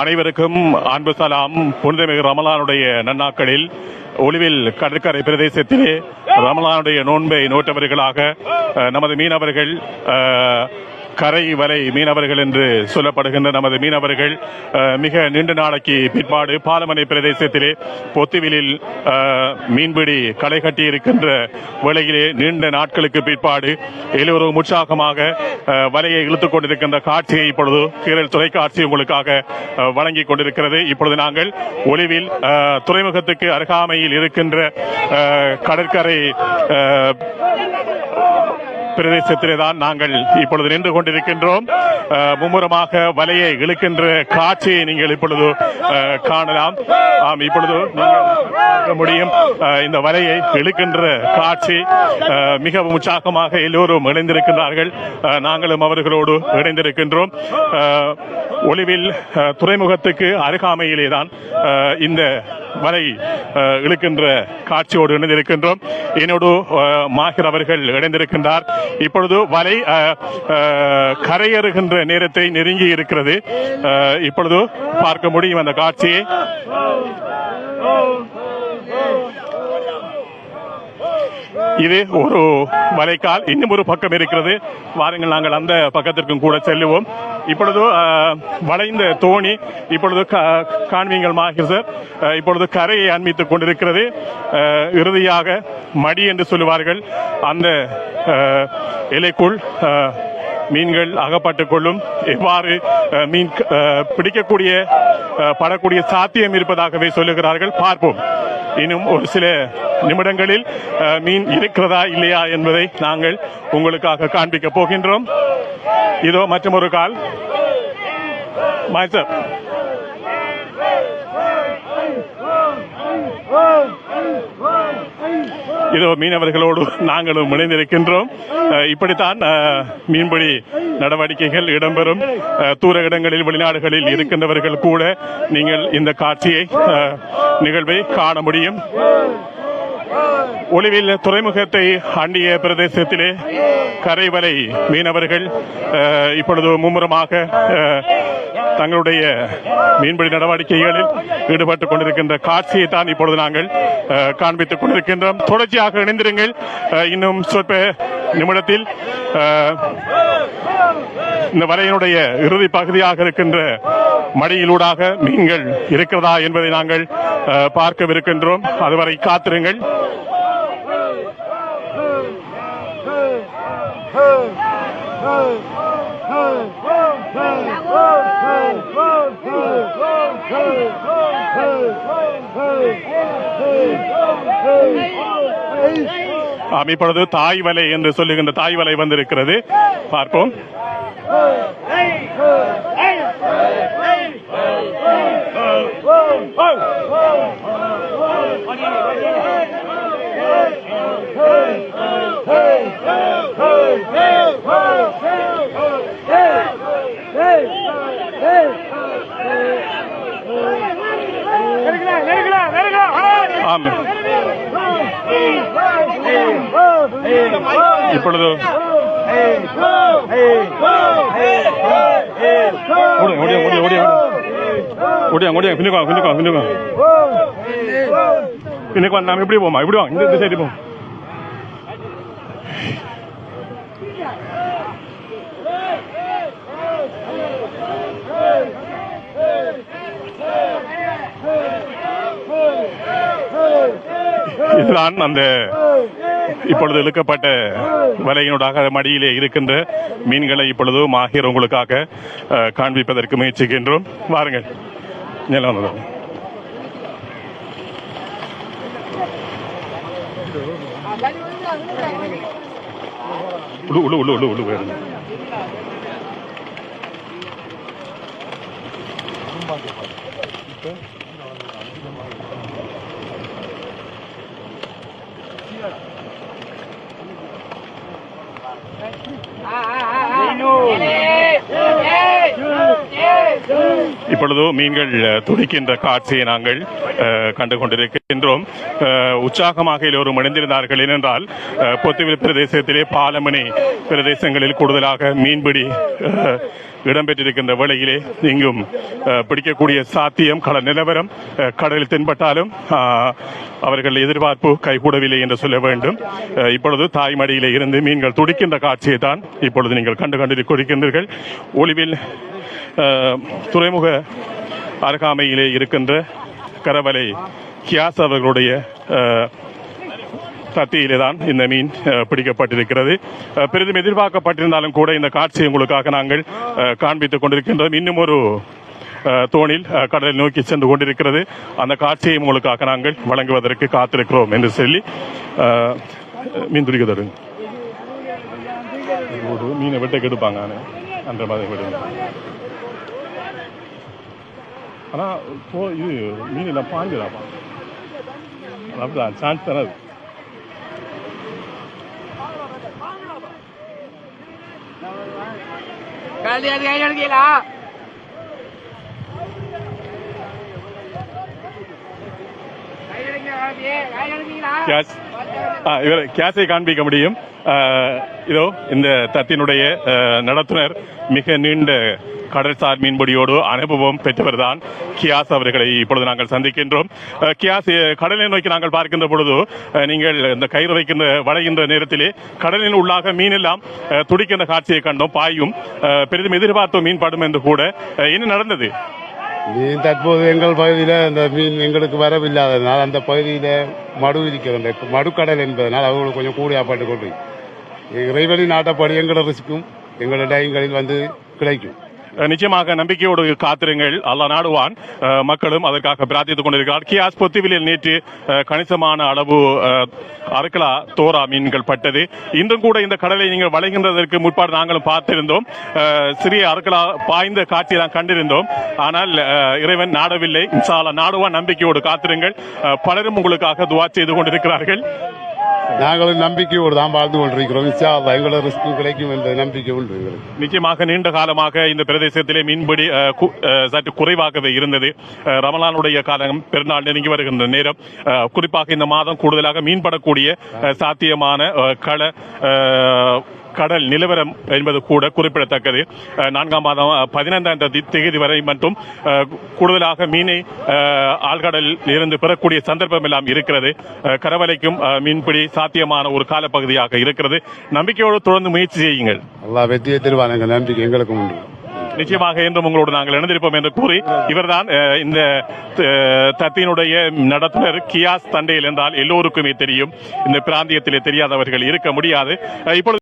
அனைவருக்கும் அன்பு சலாம். புனிதமிகு ரமலானுடைய நன்னாக்களில் ஒளிவில் கடற்கரை பிரதேசத்திலே ரமலானுடைய நோன்பை நோட்டவர்களாக நமது மீனவர்கள் கரை வரை மீனவர்கள் என்று சொல்லப்படுகின்ற நமது மீனவர்கள் மிக நீண்ட நாளைக்கு பிற்பாடு பாலமனை பிரதேசத்திலே பொத்துவிலில் மீன்பிடி களை கட்டி இருக்கின்ற வேளையிலே நீண்ட நாட்களுக்கு பிற்பாடு எல்லோரும் உற்சாகமாக வலையை இழுத்துக் கொண்டிருக்கின்ற காட்சியை இப்பொழுது கீழல் தொலைக்காட்சி உங்களுக்காக வழங்கிக் கொண்டிருக்கிறது. இப்பொழுது நாங்கள் ஒளிவில் துறைமுகத்துக்கு அருகாமையில் இருக்கின்ற கடற்கரை பிரதேசத்திலே தான் நாங்கள் இப்பொழுது நின்று கொண்டிருக்கின்றோம். மும்முரமாக வலையை இழுக்கின்ற காட்சியை நீங்கள் இப்பொழுது காணலாம். ஆம் இப்பொழுது முடியும் இந்த வலையை இழுக்கின்ற காட்சி மிகவும் உற்சாகமாக எல்லோரும் இணைந்திருக்கின்றார்கள். நாங்களும் அவர்களோடு இணைந்திருக்கின்றோம். ஒளிவில் துறைமுகத்துக்கு அருகாமையிலே தான் இந்த வலை இழுக்கின்ற காட்சியோடு இணைந்திருக்கின்றோம். என்னோடு மாஹிர் அவர்கள் இணைந்திருக்கின்றார். இப்பொழுது வலை கரையறுகின்ற கரையேறுகின்ற நேரத்தை நெருங்கி இருக்கிறது. இப்பொழுது பார்க்க முடியும் அந்த காட்சியை. இது ஒரு வலைக்கால் இன்னும் ஒரு பக்கம் இருக்கிறது. வாருங்கள் நாங்கள் அந்த பக்கத்திற்கும் கூட செல்லுவோம். இப்பொழுது வளைந்த தோணி இப்பொழுது கா- காண்பீங்கள் மாஹிர் இப்பொழுது கரையை அண்மித்துக் கொண்டிருக்கிறது. இறுதியாக மடி என்று சொல்லுவார்கள். அந்த இலைக்குள் மீன்கள் அகப்பட்டுக் கொள்ளும். எவ்வாறு மீன் பிடிக்கக்கூடிய படக்கூடிய சாத்தியம் இருப்பதாகவே சொல்லுகிறார்கள். பார்ப்போம். இன்னும் ஒரு சில நிமிடங்களில் அஹ், மீன் இருக்கிறதா இல்லையா என்பதை நாங்கள் உங்களுக்காக காண்பிக்க போகின்றோம் இதோ மற்றொரு கால் மாய்சர் இதோ மீனவர்களோடு நாங்களும் இணைந்திருக்கின்றோம். இப்படித்தான் மீன்பிடி நடவடிக்கைகள் இடம்பெறும். தூர இடங்களில் வெளிநாடுகளில் இருக்கின்றவர்கள் கூட நீங்கள் இந்த காட்சியை நிகழ்வை காண முடியும். ஒளிவில் துறைமுகத்தை அண்டிய பிரதேசத்திலே கரைவலை மீனவர்கள் இப்பொழுது மும்முரமாக தங்களுடைய மீன்பிடி நடவடிக்கைகளில் ஈடுபட்டுக் கொண்டிருக்கின்ற காட்சியை தான் இப்பொழுது நாங்கள் காண்பித்துக் கொண்டிருக்கின்றோம் தொடர்ச்சியாக இணைந்திருங்கள் இன்னும் சொற்ப நிமிடத்தில் இந்த வலையினுடைய இறுதி பகுதியாக இருக்கின்ற மடியிலூடாக மீன்கள் இருக்கிறதா என்பதை நாங்கள் பார்க்கவிருக்கின்றோம் அதுவரை காத்திருங்கள் ஆம், இப்பொழுது தாய் வலை என்று சொல்லுகின்ற தாய் வலை வந்திருக்கிறது. பார்ப்போம். ஆம் இப்பொழுது. ஓடியா ஓடியா ஓடியா ஓடியா ஓடியா ஓடியா பின்னுக்கு வாங்க பின்னுக்கு வாங்க பின்னுக்கு. வாங்க பின்னுக்கு வாங்க நாம இப்படி போமா இப்படி வாங்க இந்த இந்த சைடு இதுதான் அந்த இப்பொழுது இழுக்கப்பட்ட வலையினூடாக மடியிலே இருக்கின்ற மீன்களை இப்பொழுது மாஹிர் உங்களுக்காக காண்பிப்பதற்கு முயற்சிக்கின்றோம். வாருங்கள். நிலம் வந்தது உழு உழு உழு உழு உழு. இப்பொழுது மீன்கள் துடிக்கின்ற காட்சியை நாங்கள் கண்டு கொண்டிருக்கின்றோம் உற்சாகமாக எல்லோரும் இணைந்திருந்தார்கள். ஏனென்றால் பொத்துவில் பிரதேசத்திலே பாலமணி பிரதேசங்களில் கூடுதலாக மீன்பிடி இடம்பெற்றிருக்கின்ற வேளையிலே இங்கும் பிடிக்கக்கூடிய சாத்தியம் கடல் நிலவரம் கடலில் தென்பட்டாலும் அவர்கள் எதிர்பார்ப்பு கைகூடவில்லை என்று சொல்ல வேண்டும். இப்பொழுது தாய்மடியிலே இருந்து மீன்கள் துடிக்கின்ற காட்சியை தான் இப்பொழுது நீங்கள் கண்டு கண்டு கொடுக்கின்றீர்கள் ஒளிவில் துறைமுக அருகாமையிலே இருக்கின்ற கரவலை கியாஸ் அவர்களுடைய அஹ், சத்தியிலே தான் இந்த மீன் பிடிக்கப்பட்டிருக்கிறது. பெரிதும் எதிர்பார்க்கப்பட்டிருந்தாலும் கூட இந்த காட்சியை உங்களுக்காக நாங்கள் காண்பித்துக் கொண்டிருக்கின்றோம். இன்னும் ஒரு தோணில் கடலை நோக்கி சென்று கொண்டிருக்கிறது. அந்த காட்சியை உங்களுக்காக நாங்கள் வழங்குவதற்கு காத்திருக்கிறோம் என்று சொல்லி மீன் பிடிக்க ஒரு மீனை வெட்ட கெடுப்பாங்க ஆனா, அந்த மாதிரி விடுங்க ஆனால் இப்போ இது மீன் எல்லாம் பாஞ்சுதாப்பா அப்படிதான் சான்ஸ் தராது அது கல்வி அது கேஷ் இவர் கேஷை காண்பிக்க முடியும். இதோ இந்த தத்தினுடைய ஆ, நடத்துனர் மிக நீண்ட கடல்சார் மீன்பிடியோடு அனுபவம் பெற்றவர் தான் கியாஸ் அவர்களை இப்பொழுது நாங்கள் சந்திக்கின்றோம். கியாஸ் கடலை நோக்கி நாங்கள் பார்க்கின்ற பொழுது நீங்கள் இந்த கயிறு வைக்கின்ற வளைகின்ற நேரத்திலே கடலின் உள்ளாக மீன் எல்லாம் ஆ, துடிக்கின்ற காட்சியை கண்டோம். பாயும் பெரிதும் எதிர்பார்த்தோம் மீன் படும் என்று கூட என்ன நடந்தது? மீன் தற்போது எங்கள் பகுதியில் அந்த மீன் எங்களுக்கு வரவில்லாததுனால் அந்த பகுதியில் மடு இருக்கிறது. மடுக்கடல் என்பதனால் அவங்களுக்கு கொஞ்சம் கூடியாப்பட்டு கொண்டு இறைவழி நாட்டப்படி எங்களோட ரிசிக்கும் எங்களோட டைங்களில் வந்து கிடைக்கும். நிச்சயமாக நம்பிக்கையோடு காத்திருங்கள். அல்லா நாடுவான். மக்களும் அதற்காக பிரார்த்தித்துக் கொண்டிருக்கிறார். கியாஸ் பொத்துவிலில் நேற்று கணிசமான அளவு அருக்கலா தோரா மீன்கள் பட்டது. இன்றும் கூட இந்த கடலை நீங்கள் வளைகின்றதற்கு முற்பாடு நாங்களும் பார்த்திருந்தோம். சிறிய அருக்கலா பாய்ந்த காட்சியை தான் கண்டிருந்தோம். ஆனால் இறைவன் நாடவில்லை. இன்ஷா நாடுவான். நம்பிக்கையோடு காத்திருங்கள். பலரும் உங்களுக்காக துவா செய்து கொண்டிருக்கிறார்கள். நாங்களும் நம்பிக்கையோடு தான் வாழ்ந்து கொண்டிருக்கிறோம். எங்களோட ரிஸ்க்கும் கிடைக்கும் என்ற நம்பிக்கை உண்டு எங்களுக்கு. நிச்சயமாக நீண்ட காலமாக இந்த பிரதேசத்திலே மீன்பிடி சற்று குறைவாகவே இருந்தது. ரமலானுடைய காலம் பெருநாள் நெருங்கி வருகின்ற நேரம். குறிப்பாக இந்த மாதம் கூடுதலாக மீன்படக்கூடிய சாத்தியமான கள கடல் நிலவரம் என்பது கூட குறிப்பிடத்தக்கது. நான்காம் மாதம் பதினைந்தாம் தேதி வரை மட்டும் கூடுதலாக மீனை அஹ், ஆழ்கடலில் இருந்து பெறக்கூடிய சந்தர்ப்பம் எல்லாம் இருக்கிறது. கரவலைக்கும் மீன்பிடி சாத்தியமான ஒரு காலப்பகுதியாக இருக்கிறது. நம்பிக்கையோடு தொடர்ந்து முயற்சி செய்யுங்கள். அல்லாஹ் வெற்றியை தருவான் எங்கள் நம்பிக்கை எங்களுக்கும் உண்டு. நிச்சயமாக என்றும் உங்களோடு நாங்கள் இணைந்திருப்போம் என்று கூறி இவர்தான் இந்த தத்தினுடைய நடத்துனர் கியாஸ் தண்டையில் என்றால் எல்லோருக்குமே தெரியும். இந்த பிராந்தியத்திலே தெரியாதவர்கள் இருக்க முடியாது. இப்பொழுது